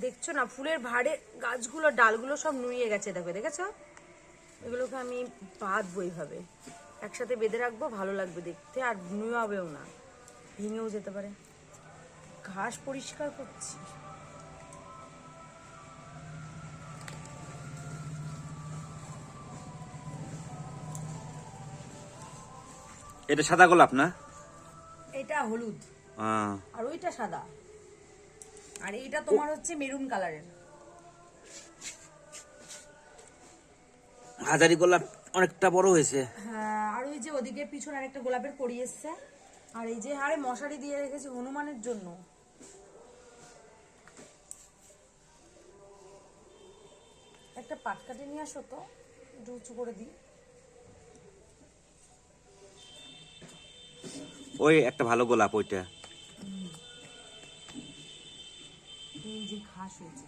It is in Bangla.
দেখছ না ফুলের ভাড়ে গাছগুলো ডালগুলো সব নুয়ে গেছে দেখো দেখেছ? এগুলোকে আমি বাঁধবো এইভাবে। একসাথে বেঁধে রাখব ভালো লাগবে দেখতে আর নুয়াবেও না। ভেঙেও যেতে পারে। ঘাস পরিষ্কার করছি। এটা সাদা গোলাপ না? এটা হলুদ। আর ওইটা সাদা। আর এইটা তোমার হচ্ছে মেরুন কালারের। হাজারি গোলাপ অনেকটা বড় হয়েছে। হ্যাঁ আর ওই যে ওদিকে পিছনে আরেকটা গোলাপের কড়ি এসছে। আর এই যে হারে মশারি দিয়ে রেখেছি হনুমানের জন্য। একটা পাট কাটে নিয়ে আসো তো একটু উঁচু করে দিই। ওই একটা ভালো গোলাপ ওইটা। এই যে ঘাস হয়েছে।